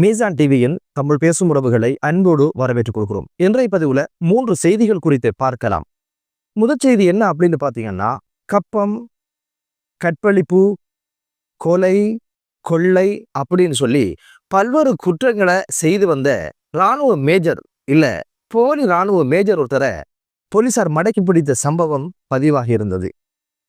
மீசான் டிவியின் தமிழ் பேசும் உறவுகளை அன்போடு வரவேற்றுக் கொள்கிறோம். இன்றைய பதிவுல மூன்று செய்திகள் குறித்து பார்க்கலாம். முதற் செய்தி என்ன அப்படின்னு பார்த்தீங்கன்னா கப்பம் கற்பழிப்பு கொலை கொள்ளை அப்படின்னு சொல்லி பல்வேறு குற்றங்களை செய்து வந்த இராணுவ மேஜர் இல்ல போலி இராணுவ மேஜர் ஒருத்தரை போலீசார் மடக்கி பிடித்த சம்பவம் பதிவாகி இருந்தது.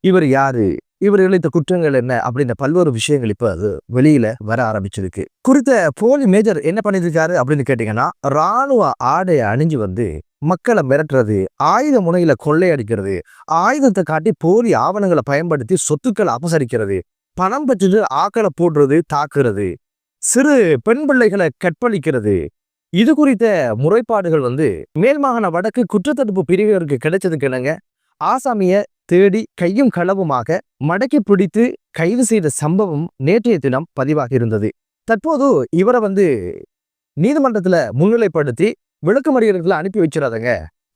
இவர் யாரு? இவர் இழைத்த குற்றங்கள் என்ன அப்படின்ற பல்வேறு விஷயங்கள் இப்ப அது வெளியில வர ஆரம்பிச்சிருக்கு. குறித்த போலி மேஜர் என்ன பண்ணியிருக்காரு அப்படின்னு கேட்டீங்கன்னா ராணுவ ஆடையை அணிஞ்சு வந்து மக்களை மிரட்டுறது ஆயுத முனையில கொள்ளையடிக்கிறது ஆயுதத்தை காட்டி போலி ஆவணங்களை பயன்படுத்தி சொத்துக்களை அபசரிக்கிறது பணம் பெற்றுட்டு ஆக்களை போடுறது தாக்குறது சிறு பெண் பிள்ளைகளை கற்பழிக்கிறது. இது குறித்த முறைப்பாடுகள் வந்து மேல்மாகாண வடக்கு குற்றத்தடுப்பு பிரிவினருக்கு கிடைச்சதுக்கு என்னங்க? ஆசாமிய தேடி கையும் களவுமாக மடக்கி பிடித்து கைது செய்த சம்பவம் நேற்றைய தினம் பதிவாகி இருந்தது. தற்போது இவரை வந்து நீதிமன்றத்துல முன்னிலைப்படுத்தி விளக்கமறியல்களை அனுப்பி வச்சிடாதங்க.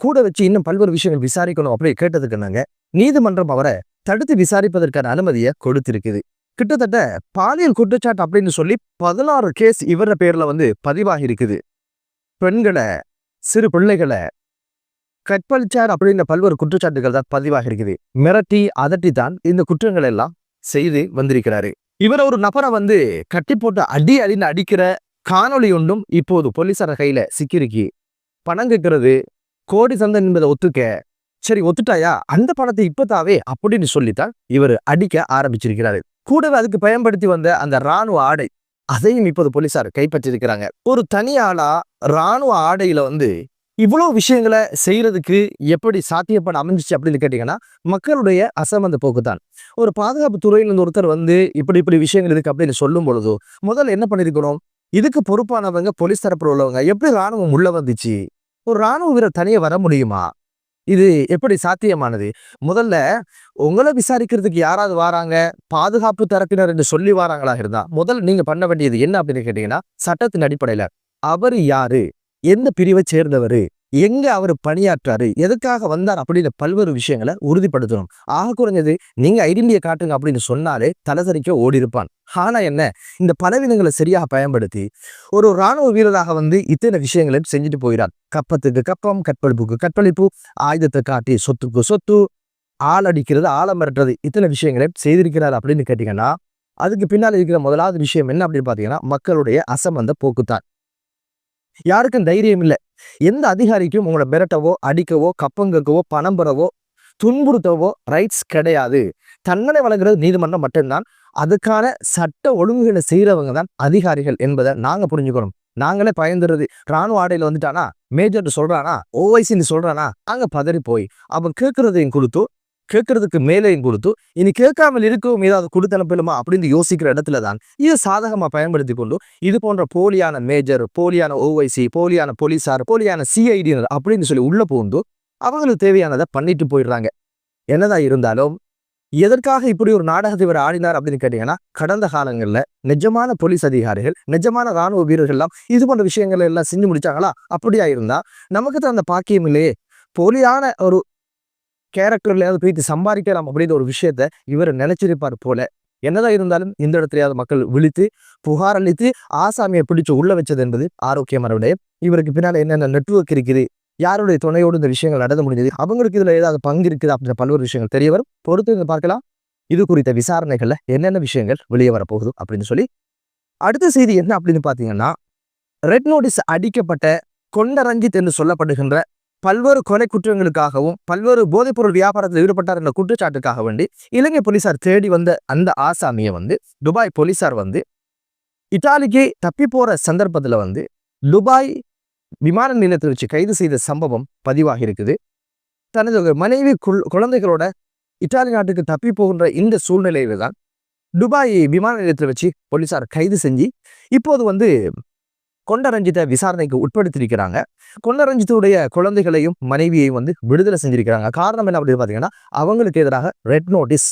கூட வச்சு இன்னும் பல்வேறு விஷயங்கள் விசாரிக்கணும் அப்படி கேட்டதுக்குனாங்க நீதிமன்றம் அவரை தடுத்து விசாரிப்பதற்கான அனுமதியை கொடுத்திருக்குது. கிட்டத்தட்ட பாலியல் குற்றச்சாட்டு அப்படின்னு சொல்லி பதினாறு கேஸ் இவர பேர்ல வந்து பதிவாகி இருக்குது. பெண்களை சிறு பிள்ளைகளை கற்பழிச்சார் அப்படின்ற பல்வேறு குற்றச்சாட்டுகள் தான் பதிவாக இருக்குது. மிரட்டி அதட்டி தான் இந்த குற்றங்கள் எல்லாம் செய்து வந்திருக்கிறாரு. இவர் ஒரு நபரை வந்து கட்டி போட்டு அடி அடின்னு அடிக்கிற காணொளி ஒன்றும் இப்போது போலீசார கையில சிக்கிருக்கு. பணம் கேட்கறது கோடி சந்தன் என்பதை ஒத்துக்க சரி ஒத்துட்டாயா? அந்த பணத்தை இப்பதாவே அப்படின்னு சொல்லித்தான் இவர் அடிக்க ஆரம்பிச்சிருக்கிறாரு. கூடவே அதுக்கு பயன்படுத்தி வந்த அந்த ராணுவ ஆடை அதையும் இப்போது போலீசார் கைப்பற்றிருக்கிறாங்க ஒரு தனி ஆளா ராணுவ ஆடையில வந்து இவ்வளோ விஷயங்களை செய்யறதுக்கு எப்படி சாத்தியப்பட அமைஞ்சிச்சு அப்படின்னு கேட்டீங்கன்னா மக்களுடைய அசமந்த போக்கு தான் ஒரு பாதுகாப்பு துறையிலிருந்து ஒருத்தர் வந்து இப்படி இப்படி விஷயங்கள் இருக்கு அப்படின்னு சொல்லும் பொழுதோ முதல்ல என்ன பண்ணிருக்கணும் இதுக்கு பொறுப்பானவங்க போலீஸ் தரப்பில் உள்ளவங்க எப்படி ராணுவம் உள்ள வந்துச்சு? ஒரு ராணுவ வீரர் தனியே வர முடியுமா? இது எப்படி சாத்தியமானது? முதல்ல உங்களை விசாரிக்கிறதுக்கு யாராவது வராங்க? பாதுகாப்பு தரப்பினர் என்று சொல்லி வராங்களா இருந்தா முதல்ல நீங்க பண்ண வேண்டியது என்ன அப்படின்னு கேட்டீங்கன்னா சட்டத்தின் அடிப்படையில. அவர் யாரு? எந்த பிரிவை சேர்ந்தவர்? எங்க அவர் பணியாற்றாரு? எதுக்காக வந்தார்? அப்படின்னு பல்வேறு விஷயங்களை உறுதிப்படுத்தணும். ஆக குறைஞ்சது நீங்க ஐடென்டியை காட்டுங்க அப்படின்னு சொன்னாலே தலசரிக்க ஓடி இருப்பான் ஆனா என்ன? இந்த பலவீனங்களை சரியாக பயன்படுத்தி ஒரு ராணுவ வீரராக வந்து இத்தனை விஷயங்களை செஞ்சுட்டு போகிறார். கப்பத்துக்கு கப்பம் கற்பழிப்புக்கு கற்பழிப்பு ஆயுதத்தை காட்டி சொத்துக்கு சொத்து ஆள் அடிக்கிறது மிரட்டுறது இத்தனை விஷயங்களை செய்திருக்கிறார் அப்படின்னு கேட்டீங்கன்னா அதுக்கு பின்னால் இருக்கிற முதலாவது விஷயம் என்ன அப்படின்னு பாத்தீங்கன்னா மக்களுடைய அசம்பந்த போக்குத்தான். யாருக்கும் தைரியம் இல்லை. எந்த அதிகாரிக்கும் உங்களை மிரட்டவோ அடிக்கவோ கப்பங்கக்கவோ பணம் பெறவோ துன்புறுத்தவோ ரைட்ஸ் கிடையாது. தன்னலை வழங்குறது நீதிமன்றம் மட்டும்தான். அதுக்கான சட்ட ஒழுங்குகளை செய்யறவங்க தான் அதிகாரிகள் என்பதை நாங்க புரிஞ்சுக்கணும் நாங்களே பயந்துருது ராணுவ ஆடையில் வந்துட்டானா மேஜர் சொல்றானா ஓவைசின்னு சொல்றானா அங்க பதறி போய் அவன் கேட்குறதையும் கொடுத்து கேட்கறதுக்கு மேலேயும் கொடுத்து இனி கேட்காமல் இருக்கவும் ஏதாவது கொடுத்து அனுப்பலுமா அப்படின்னு யோசிக்கிற இடத்துல தான் இதை சாதகமா பயன்படுத்தி கொண்டு இது போன்ற போலியான மேஜர் போலியான ஓவைசி போலியான போலீசார் போலியான சிஐடினர் அப்படின்னு சொல்லி உள்ள புகுந்து அவங்களுக்கு தேவையானதை பண்ணிட்டு போயிடுறாங்க. என்னதான் இருந்தாலும் எதற்காக இப்படி ஒரு நாடகத்தை இவர் ஆடினார் அப்படின்னு கேட்டீங்கன்னா கடந்த காலங்களில் நிஜமான போலீஸ் அதிகாரிகள் நிஜமான ராணுவ வீரர்கள்லாம் இது போன்ற விஷயங்கள் எல்லாம் செஞ்சு முடிச்சாங்களா? அப்படியா இருந்தா நமக்கு தான் அந்த பாக்கியம் இல்லையே. போலியான ஒரு கேரக்டர்லையாவது பிரீத்தி சம்பாதிக்கலாம் அப்படின்ற ஒரு விஷயத்த இவர் நினைச்சிருப்பார் போல. என்னதான் இருந்தாலும் இந்த இடத்துலயாவது மக்கள் விழித்து புகார் அளித்து ஆசாமியை பிடிச்சு உள்ள வச்சது என்பது ஆரோக்கியமான விடயம் இவருக்கு பின்னால் என்னென்ன நெட்வொர்க் இருக்குது? யாருடைய துணையோடு இந்த விஷயங்கள் நடந்து முடிஞ்சது அவங்களுக்கு இதுல ஏதாவது பங்கு இருக்குது அப்படின்ற பல்வேறு விஷயங்கள் தெரிய வரும். பொறுத்து இருந்து பார்க்கலாம். இது குறித்த விசாரணைகள்ல என்னென்ன விஷயங்கள் வெளியே வரப்போகுது அப்படின்னு சொல்லி. அடுத்த செய்தி என்ன அப்படின்னு பாத்தீங்கன்னா ரெட் நோட்டீஸ் அடிக்கப்பட்ட கொண்ட ரஞ்சித் என்று சொல்லப்படுகின்ற பல்வேறு கொலை குற்றங்களுக்காகவும் பல்வேறு போதைப்பொருள் வியாபாரத்தில் ஈடுபட்டார் என்ற குற்றச்சாட்டுக்காக வேண்டி இலங்கை போலீசார் தேடி வந்த அந்த ஆசாமியை வந்து துபாய் போலீசார் வந்து இத்தாலிக்கு தப்பி போற சந்தர்ப்பத்தில் வந்து துபாய் விமான நிலையத்தில் வச்சு கைது செய்த சம்பவம் பதிவாகி இருக்குது. தனது மனைவி குள்- குழந்தைகளோட இத்தாலி நாட்டுக்கு தப்பி போகின்ற இந்த சூழ்நிலையில தான் துபாய் விமான நிலையத்தில் வச்சு போலீசார் கைது செஞ்சு இப்போது வந்து கொண்ட கொண்டரஞ்சித்தை விசாரணைக்கு உட்படுத்தியிருக்கிறாங்க. கொண்டரஞ்சித்துடைய குழந்தைகளையும் மனைவியையும் வந்து விடுதலை செஞ்சிருக்கிறாங்க. காரணம் என்ன அப்படின்னு பார்த்தீங்கன்னா அவங்களுக்கு எதிராக ரெட் நோட்டீஸ்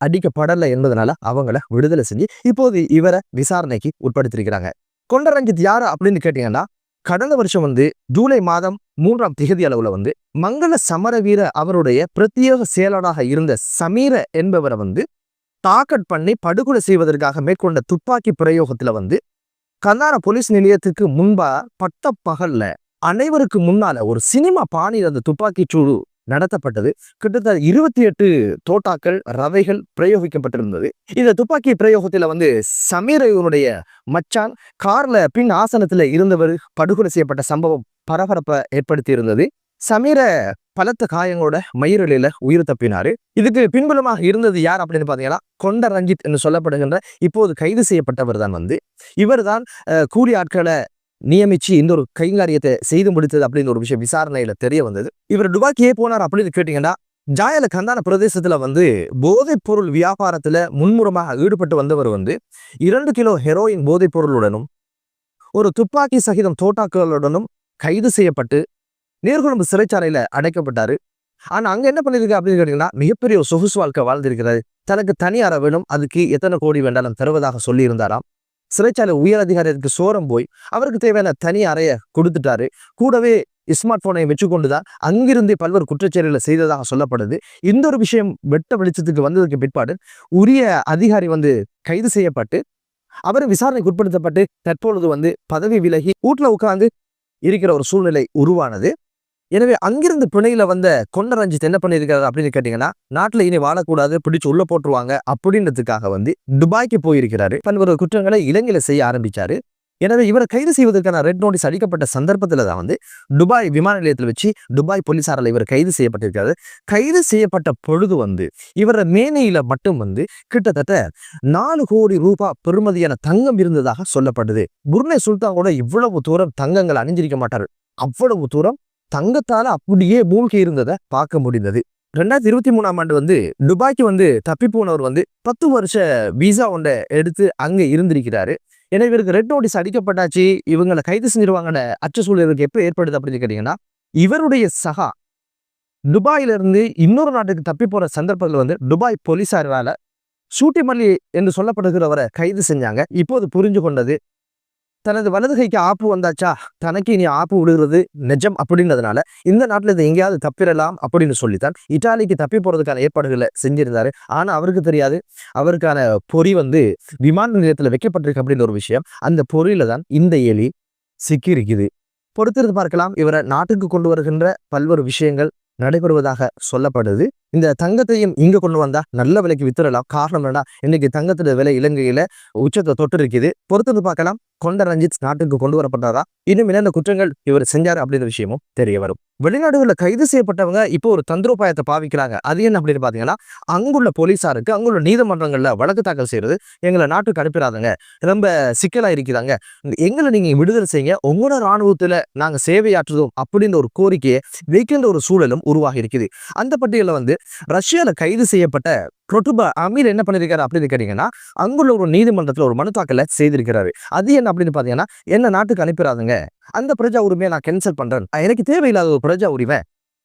அடிக்கப்படலை என்பதனால அவங்கள விடுதலை செஞ்சு இப்போது இவரை விசாரணைக்கு உட்படுத்தியிருக்கிறாங்க. கொண்டரஞ்சித் யாரு அப்படின்னு கேட்டீங்கன்னா கடந்த வருஷம் வந்து ஜூலை மாதம் மூன்றாம் திகதி அளவுல வந்து மங்கள சமரவீர அவருடைய பிரத்யேக செயலராக இருந்த சமீர என்பவரை வந்து தாக்கட் பண்ணி படுகொலை செய்வதற்காக மேற்கொண்ட துப்பாக்கி பிரயோகத்துல வந்து கந்தான போலீஸ் நிலையத்துக்கு முன்பா பட்ட பகல்ல அனைவருக்கு முன்னால ஒரு சினிமா பாணியில் அந்த துப்பாக்கி சூடு நடத்தப்பட்டது. கிட்டத்தட்ட இருபத்தி எட்டு தோட்டாக்கள் ரவைகள் பிரயோகிக்கப்பட்டிருந்தது. இந்த துப்பாக்கி பிரயோகத்தில் வந்து சமீர் மச்சான் கார்ல பின் ஆசனத்தில் இருந்தவர் படுகொலை செய்யப்பட்ட சம்பவம் பரபரப்பை ஏற்படுத்தி இருந்தது சமீர பலத்த காயங்களோட மயிரலில உயிர் தப்பினாரு. இதுக்கு பின்புலமாக இருந்தது யார் அப்படின்னு பாத்தீங்கன்னா கொண்ட ரஞ்சித் என்று சொல்லப்படுகின்ற இப்போது கைது செய்யப்பட்டவர் தான் வந்து. இவர் தான் கூலி ஆட்களை நியமிச்சு இந்த ஒரு கைங்காரியத்தை செய்து முடித்தது அப்படின்னு ஒரு விஷயம் விசாரணையில தெரிய வந்தது. இவர் டுபாக்கியே போனார் அப்படின்னு கேட்டீங்கன்னா ஜாயல கந்தான பிரதேசத்துல வந்து போதைப் பொருள் வியாபாரத்துல முன்முறமாக ஈடுபட்டு வந்தவர் வந்து இரண்டு கிலோ ஹெரோயின் போதைப் பொருளுடனும் ஒரு துப்பாக்கி சகிதம் தோட்டாக்களுடனும் கைது செய்யப்பட்டு நேர்குழம்பு சிறைச்சாலையில அடைக்கப்பட்டாரு. ஆனா அங்க என்ன பண்ணிருக்கு அப்படின்னு கேட்டீங்கன்னா மிகப்பெரிய ஒரு சொகுசு வாழ்க்கை வாழ்ந்திருக்கிறாரு. தனக்கு தனி அறை வேணும் அதுக்கு எத்தனை கோடி வேண்டாலும் தருவதாக சொல்லி இருந்தாராம் சிறைச்சாலை உயர் அதிகாரிக்கு சோரம் போய் அவருக்கு தேவையான தனி அறையை கொடுத்துட்டாரு. கூடவே ஸ்மார்ட் போனை வச்சுக்கொண்டுதான் அங்கிருந்து பல்வேறு குற்றச்செயல்களை செய்ததாக சொல்லப்படுது. இந்த ஒரு விஷயம் வெட்ட வெளிச்சத்துக்கு வந்ததுக்கு பிற்பாடு உரிய அதிகாரி வந்து கைது செய்யப்பட்டு அவர் விசாரணைக்கு உட்படுத்தப்பட்டு தற்பொழுது வந்து பதவி விலகி வீட்டில் உட்கார்ந்து இருக்கிற ஒரு சூழ்நிலை உருவானது. எனவே அங்கிருந்து பிணையில வந்த கொண்ட ரஞ்சித் என்ன பண்ணியிருக்காரு அப்படின்னு கேட்டீங்கன்னா நாட்டில் இனி வாழக்கூடாது பிடிச்சு உள்ள போட்டுருவாங்க அப்படின்றதுக்காக வந்து துபாய்க்கு போயிருக்கிறாரு. பல்வேறு குற்றங்களை இலங்கையில செய்ய ஆரம்பிச்சாரு. எனவே இவரை கைது செய்வதற்கான ரெட் நோட்டீஸ் அடிக்கப்பட்ட சந்தர்ப்பத்தில் தான் வந்து துபாய் விமான நிலையத்தில் வச்சு துபாய் போலீசாரால் இவர் கைது செய்யப்பட்டிருக்காரு. கைது செய்யப்பட்ட பொழுது வந்து இவர மேனையில மட்டும் வந்து கிட்டத்தட்ட நாலு கோடி ரூபாய் பெறுமதியான தங்கம் இருந்ததாக சொல்லப்படுது. புர்னே சுல்தான் கூட இவ்வளவு தூரம் தங்கங்கள் அணிஞ்சிருக்க மாட்டார். அவ்வளவு தூரம் தங்கத்தால அப்படியே மூழ்கி இருந்ததை பார்க்க முடிந்தது. ரெண்டாயிரத்தி இருபத்தி மூணாம் ஆண்டு வந்து துபாய்க்கு வந்து தப்பி போனவர் வந்து பத்து வருஷ விசா ஒன்றை எடுத்து அங்கே இருந்திருக்கிறாரு. ஏன்னா இவருக்கு ரெட் நோட்டீஸ் அடிக்கப்பட்டாச்சு இவங்களை கைது செஞ்சிருவாங்கன்னு அச்ச சூழலுக்கு எப்போ ஏற்படுது அப்படின்னு கேட்டீங்கன்னா இவருடைய சகா துபாயிலிருந்து இன்னொரு நாட்டுக்கு தப்பி போற சந்தர்ப்பத்தில் வந்து துபாய் போலீசாரால சூட்டிமல்லி என்று சொல்லப்படுகிறவரை கைது செஞ்சாங்க. இப்போது புரிஞ்சு கொண்டது தனது வலது கைக்கு ஆப்பு வந்தாச்சா? தனக்கு இனி ஆப்பு விடுகிறது நிஜம் அப்படின்றதுனால இந்த நாட்டில் இதை எங்கேயாவது தப்பிடலாம் அப்படின்னு சொல்லித்தான். இட்டாலிக்கு தப்பி போகிறதுக்கான ஏற்பாடுகளை செஞ்சிருந்தாரு. ஆனால் அவருக்கு தெரியாது. அவருக்கான பொறி வந்து விமான நிலையத்தில் வைக்கப்பட்டிருக்கு அப்படின்னு ஒரு விஷயம். அந்த பொறியில தான் இந்த எலி சிக்கி இருக்குது பொறுத்திருந்து பார்க்கலாம். இவரை நாட்டுக்கு கொண்டு வருகின்ற பல்வேறு விஷயங்கள் நடைபெறுவதாக சொல்லப்படுது. இந்த தங்கத்தையும் இங்க கொண்டு வந்தா நல்ல விலைக்கு வித்துடலாம். காரணம் என்னன்னா இன்னைக்கு தங்கத்தோட விலை இலங்கையில உச்சத்தை தொட்டு இருக்குது பொறுத்தது பார்க்கலாம். கொண்ட ரஞ்சித் நாட்டுக்கு கொண்டு வரப்பட்டாரா? இன்னும் என்னென்ன குற்றங்கள் இவர் செஞ்சாரு அப்படின்ற விஷயமும் தெரிய வரும். வெளிநாடுகளில் கைது செய்யப்பட்டவங்க இப்போ ஒரு தந்திரோபாயத்தை பாவிக்கிறாங்க. அது என்ன அப்படின்னு பார்த்தீங்கன்னா அங்குள்ள போலீசாருக்கு அங்குள்ள நீதிமன்றங்களில் வழக்கு தாக்கல் செய்யறது எங்களை நாட்டுக்கு அனுப்பிடாதங்க. ரொம்ப சிக்கலாக இருக்கிறாங்க. எங்களை நீங்கள் விடுதலை செய்யுங்க. உங்களோட இராணுவத்தில் நாங்கள் சேவையாற்றுதோம் அப்படின்ற ஒரு கோரிக்கையை வைக்கின்ற ஒரு சூழலும் உருவாகி இருக்குது. அந்த பட்டியலில் வந்து ரஷ்யால கைது செய்யப்பட்ட புரோட்டுபா அமீர் என்ன பண்ணிருக்காரு அப்படின்னு கேட்டீங்கன்னா அங்குள்ள ஒரு நீதிமன்றத்தில் ஒரு மனு தாக்கல செய்திருக்கிறாரு. அது என்ன அப்படின்னு பார்த்தீங்கன்னா என்ன நாட்டுக்கு அனுப்பிடாதுங்க. அந்த பிரஜா உரிமையை நான் கேன்சல் பண்றேன். எனக்கு தேவையில்லாத ஒரு பிரஜா உரிமை.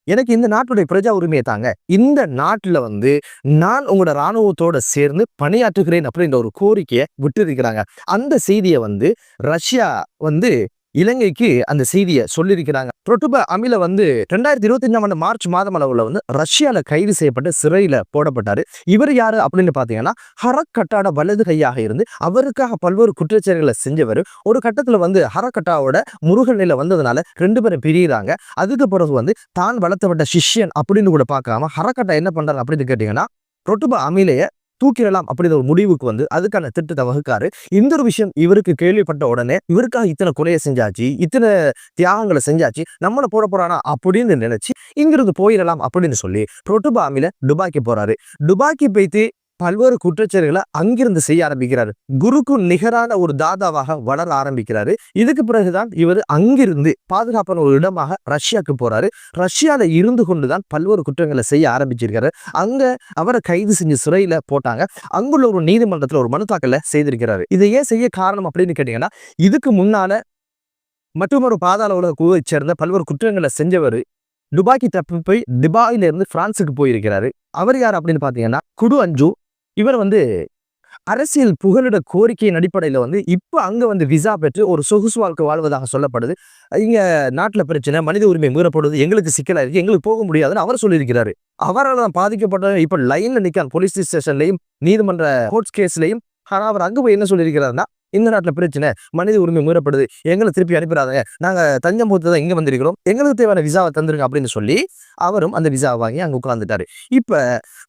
எனக்கு இந்த நாட்டுடைய பிரஜா உரிமையை தாங்க. இந்த நாட்டில் வந்து நான் உங்களோட இராணுவத்தோட சேர்ந்து பணியாற்றுகிறேன் அப்படின்ற ஒரு கோரிக்கையை விட்டு இருக்கிறாங்க அந்த செய்தியை வந்து ரஷ்யா வந்து இலங்கைக்கு அந்த செய்தியை சொல்லியிருக்கிறாங்க. ரொட்டுப அமில வந்து ரெண்டாயிரத்தி இருபத்தி அஞ்சாம் ஆண்டு மார்ச் மாதம் அளவுல வந்து ரஷ்யால கைது செய்யப்பட்டு சிறையில போடப்பட்டாரு. இவர் யாரு அப்படின்னு பாத்தீங்கன்னா ஹரக்கட்டாட வலது கையாக இருந்து அவருக்காக பல்வேறு குற்றச்செயல்களை செஞ்சவர். ஒரு கட்டத்துல வந்து ஹரக்கட்டாவோட முருகன் வந்ததுனால ரெண்டு பேரும் பிரியிறாங்க. அதுக்கு பிறகு வந்து தான் வளர்த்தப்பட்ட சிஷ்யன் அப்படின்னு கூட பார்க்காம ஹரக்கட்டா என்ன பண்றாரு அப்படின்னு கேட்டீங்கன்னா ரொட்டுப அமிலைய தூக்கிடலாம் அப்படிங்கிற ஒரு முடிவுக்கு வந்து அதுக்கான திட்டத்தை வகுக்காரு இந்த ஒரு விஷயம் இவருக்கு கேள்விப்பட்ட உடனே இவருக்காக இத்தனை கொலையை செஞ்சாச்சு இத்தனை தியாகங்களை செஞ்சாச்சு நம்மளை போட போறானா அப்படின்னு நினைச்சு இங்கிருந்து போயிடலாம் அப்படின்னு சொல்லி புரோட்டோபாமில துபாக்கி போறாரு. துபாக்கி போய்த்து பல்வேறு குற்றச்செயல்களை அங்கிருந்து செய்ய ஆரம்பிக்கிறாரு. குருக்கு நிகரான ஒரு தாதாவாக வளர ஆரம்பிக்கிறாரு. இதுக்கு பிறகுதான் இவர் அங்கிருந்து பாதுகாப்பான ஒரு இடமாக ரஷ்யாவுக்கு போறாரு. ரஷ்யால இருந்து கொண்டுதான் பல்வேறு குற்றங்களை செய்ய ஆரம்பிச்சிருக்காரு. அங்க அவரை கைது செஞ்சு சிறையில போட்டாங்க. அங்குள்ள ஒரு நீதிமன்றத்துல ஒரு மனு தாக்கல செய்திருக்கிறாரு. இதை ஏன் செய்ய காரணம் அப்படின்னு கேட்டீங்கன்னா இதுக்கு முன்னால மற்றொரு பாதாள உலக குழுவை சேர்ந்த பல்வேறு குற்றங்களை செஞ்சவர் துபாய்க்கு தப்பி போய் துபாயில இருந்து பிரான்ஸுக்கு போயிருக்கிறாரு. அவர் யார் அப்படின்னு பாத்தீங்கன்னா குடு அஞ்சு இவர் வந்து அரசியல் புகலிட கோரிக்கையின் அடிப்படையில் வந்து இப்போ அங்கே வந்து விசா பெற்று ஒரு சொகுசு வாழ்க்கை வாழ்வதாக சொல்லப்படுது. இங்கே நாட்டில் பிரச்சனை மனித உரிமை மீறப்படுவது எங்களுக்கு சிக்கலாக இருக்குது எங்களுக்கு போக முடியாதுன்னு அவர் சொல்லியிருக்கிறாரு. அவரால் தான் பாதிக்கப்பட்ட இப்போ லைனில் நிற்கான் போலீஸ் ஸ்டேஷன்லையும் நீதிமன்ற கோர்ட்ஸ் கேஸ்லையும் ஆனால் அவர் அங்கே போய் என்ன சொல்லியிருக்கிறாருன்னா இந்த நாட்டில் பிரச்சனை மனித உரிமை மீறப்படுது. எங்களை திருப்பி அனுப்பிடாதங்க. நாங்கள் தஞ்சம் போத்து தான் இங்கே வந்திருக்கிறோம். எங்களுக்கு தேவையான விசாவை தந்துருங்க அப்படின்னு சொல்லி அவரும் அந்த விசாவை வாங்கி அங்கே உட்காந்துட்டாரு இப்போ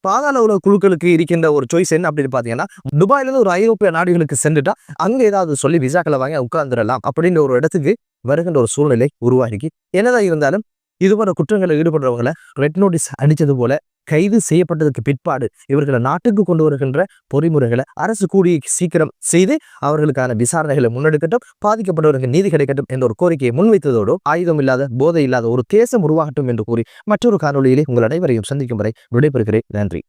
பாதாள உலக குழுக்களுக்கு இருக்கின்ற ஒரு சாய்ஸ் என்ன அப்படின்னு பார்த்தீங்கன்னா துபாயிலேருந்து ஒரு ஐரோப்பிய நாடுகளுக்கு சென்றுட்டா அங்கே ஏதாவது சொல்லி விசாக்களை வாங்கி உட்காந்துடலாம் அப்படின்ற ஒரு இடத்துக்கு வருகின்ற ஒரு சூழ்நிலை உருவாகி. என்னதான் இருந்தாலும் இதுபோன்ற குற்றங்களில் ஈடுபடுறவங்களை ரெட் நோட்டீஸ் அடிச்சது போல கைது செய்யப்பட்டதுக்கு பிற்பாடு இவர்களை நாட்டுக்கு கொண்டு வருகின்ற பொறிமுறைகளை அரசு கூடிய சீக்கிரம் செய்து அவர்களுக்கான விசாரணைகளை முன்னெடுக்கட்டும் பாதிக்கப்பட்டவர்களுக்கு நீதி கிடைக்கட்டும் என்ற ஒரு கோரிக்கையை முன்வைத்ததோடு ஆயுதம் இல்லாத போதை இல்லாத ஒரு தேசம் உருவாகட்டும் என்று கூறி மற்றொரு காணொலியிலே உங்கள் அனைவரையும் சந்திக்கும் வரை விடைபெறுகிறேன். நன்றி.